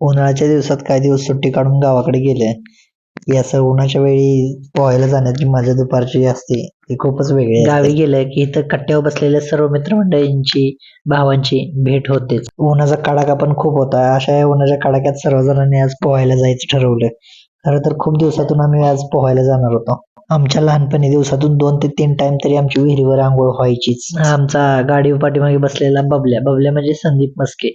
उन्हाळ्याच्या दिवसात काही दिवस सुट्टी काढून गावाकडे गेले. की असं उन्हाच्या वेळी पोहायला जाण्याची मजा दुपारची असते. ती खूपच वेगळी असते. गावी गेलं की इथं कट्ट्यावर बसलेल्या सर्व मित्रमंडळींची भावांची भेट होतेच. उन्हाचा कडाका पण खूप होता. अशा या उन्हाच्या कडाक्यात सर्वजणांनी आज पोहायला जायचं ठरवलं. खरं तर खूप दिवसातून आम्ही आज पोहायला जाणार होतो. आमच्या लहानपणी दिवसातून दोन ते तीन टाइम तरी आमची विहिरीवर आंघोळ व्हायचीच. आमचा गाडी पाठीमागे बसलेला बबल्या. बबल्या म्हणजे संदीप मस्के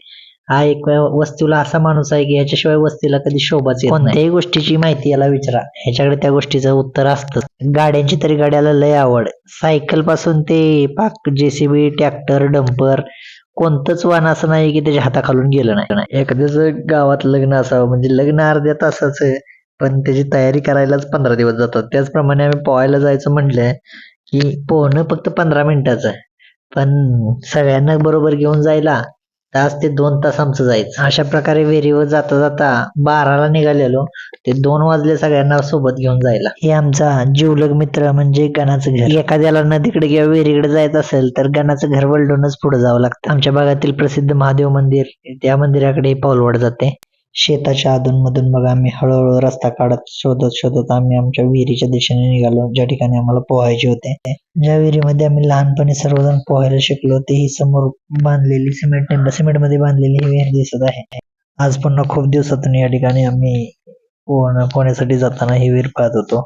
हा एक वस्तीला असा माणूस आहे की याच्याशिवाय वस्तीला कधी शोभाच येत नाही. कोणत्याही गोष्टीची माहिती याला विचारा. ह्याच्याकडे त्या गोष्टीचं उत्तर असतं गाड्यांची तरी गाड्याला लय आवड. सायकलपासून ते पाक जेसीबी ट्रॅक्टर डंपर कोणतंच वाहन असं नाही की त्याच्या हाताखालून गेलं नाही. एखाद्याचं गावात लग्न असावं म्हणजे लग्न अर्ध्या तासाचं आहे पण त्याची तयारी करायलाच पंधरा दिवस जातात. त्याचप्रमाणे आम्ही पोहायला जायचं म्हटलंय की पोहणं फक्त पंधरा मिनिटाचं आहे. पण सगळ्यांना बरोबर घेऊन जायला तास ते दोन तास आमचं जायचं. अशा प्रकारे विहिरीवर जाता जाता बाराला निघालेलो. ते दोन वाजले सगळ्यांना सोबत घेऊन जायला. हे आमचा जीवलग मित्र म्हणजे गणाचं घर. एखाद्याला नदीकडे किंवा विहिरीकडे जायचं असेल तर गणाचं घर वलडूनच पुढे जावं लागतं. आमच्या भागातील प्रसिद्ध महादेव मंदिर त्या मंदिराकडे पाऊलवाड जाते. शेताच्या अधूनमधून मग आम्ही हळूहळू रस्ता काढत शोधत शोधत आम्ही आमच्या विहिरीच्या दिशेने निघालो ज्या ठिकाणी आम्हाला पोहायचे होते. ज्या विहिरीमध्ये आम्ही लहानपणी सर्वजण पोहायला शिकलो ते ही समोर बांधलेली सिमेंट सिमेंटमध्ये बांधलेली ही विहीर दिसत आहे. आज पुन्हा खूप दिवसातून या ठिकाणी आम्ही पोहणं पोहण्यासाठी जाताना ही विहीर पाहत होतो.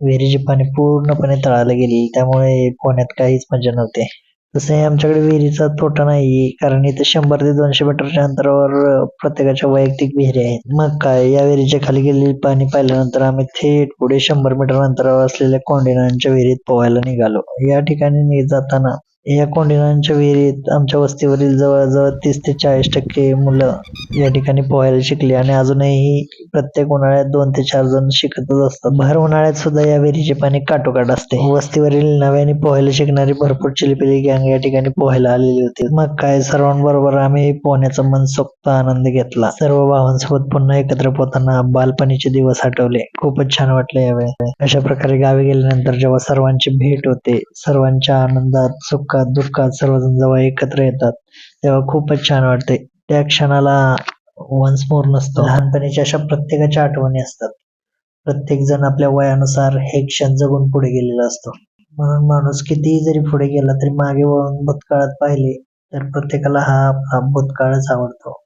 विहिरीचे पाणी पूर्णपणे तळाला गेले त्यामुळे पोहण्यात काहीच मजा नव्हते. तसं आमच्याकडे विहिरीचा तोटा नाही कारण इथे शंभर ते दोनशे मीटरच्या अंतरावर प्रत्येकाच्या वैयक्तिक विहिरी आहेत. मग काय या विहिरीच्या खाली गेलेले पाणी पाहिल्यानंतर आम्ही थेट पुढे शंभर मीटर अंतरावर असलेल्या कोंडिनांच्या विहिरीत पोहायला निघालो. या ठिकाणी जाताना या कोंडिनांच्या विहिरीत आमच्या वस्तीवरील जवळजवळ तीस ते चाळीस टक्के मुलं या ठिकाणी पोहायला शिकली आणि अजूनही प्रत्येक उन्हाळ्यात दोन ते चार जण शिकतच असतात. भर उन्हाळ्यात सुद्धा या विहिरीचे पाणी काटोकाट असते. वस्तीवरील नव्याने पोहायला शिकणारी भरपूर चिलीपिली गँग या ठिकाणी पोहायला आलेली होती. मग काय? सर्वांबरोबर आम्ही पोहण्याचा मनसोक्त आनंद घेतला. सर्व भावांसोबत पुन्हा एकत्र पोहताना बालपणीचे दिवस आठवले. खूपच छान वाटले यावेळी. अशा प्रकारे गावी गेल्यानंतर जेव्हा सर्वांची भेट होते सर्वांच्या आनंदात सुख सुखात दुःखात सर्वजण जेव्हा एकत्र येतात तेव्हा खूपच छान वाटते त्या क्षणाला वन्स मोर नसतो. लहानपणीच्या अशा प्रत्येकाच्या आठवणी असतात. प्रत्येक जण आपल्या वयानुसार हे क्षण जगून पुढे गेलेला असतो. म्हणून माणूस कितीही जरी पुढे गेला तरी मागे वळून भूतकाळात पाहिले तर प्रत्येकाला हा हा भूतकाळच आवडतो.